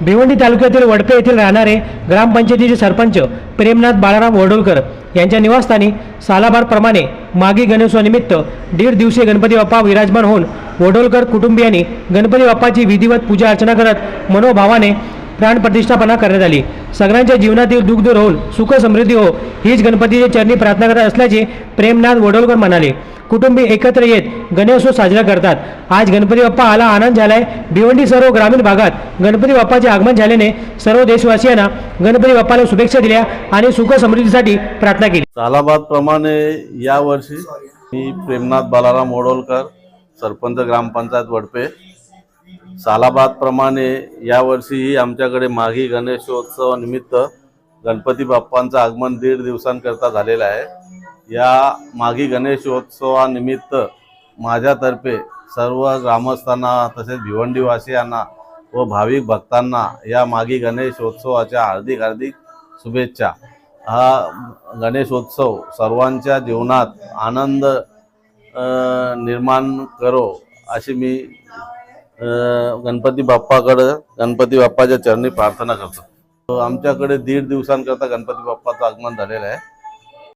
भिवंडी तालुक्यातील वडपे येथील राहणारे ग्रामपंचायतीचे सरपंच प्रेमनाथ बाळाराम वडोलकर यांच्या निवासस्थानी सालाबारप्रमाणे मागी गणेशोत्सवानिमित्त दीड दिवसीय गणपती बाप्पा विराजमान होऊन वडोलकर कुटुंबियांनी गणपती बाप्पाची विधिवत पूजा अर्चना करत मनोभावाने प्राणप्रतिष्ठापना करण्यात आली. सगळ्यांच्या जीवनातील दुःख दूर होऊन सुख समृद्धी हो हीच गणपतीची चरणी प्रार्थना करत असल्याचे प्रेमनाथ वडोलकर म्हणाले. कुटुंबी एकत्र येत गणेशोत्सव साजरा करतात. आज गणपती बाप्पा आला आनंद झालाय. भिवंडी सर्व ग्रामीण भागात गणपती बाप्पाचे आगमन झाल्याने सर्व देशवासियांना गणपती बाप्पाला शुभेच्छा दिल्या आणि सुख समृद्धीसाठी प्रार्थना केली. सालाबाद प्रमाणे यावर्षी मी प्रेमनाथ बालाराम ओडोलकर सरपंच ग्रामपंचायत वडपे सालाबादप्रमाणे यावर्षीही आमच्याकडे माघी गणेशोत्सवानिमित्त गणपती बाप्पांचं आगमन दीड दिवसांकरता झालेलं आहे. या माघी गणेशोत्सवानिमित्त माझ्यातर्फे सर्व ग्रामस्थांना तसेच भिवंडीवासियांना व भाविक भक्तांना या माघी गणेशोत्सवाच्या हार्दिक हार्दिक शुभेच्छा. हा गणेशोत्सव सर्वांच्या जीवनात आनंद निर्माण करो अशी मी गणपती बाप्पाकडं गणपती बाप्पाच्या चरणी प्रार्थना करतो. आमच्याकडे दीड दिवसांकरता गणपती बाप्पाचं आगमन झालेलं आहे.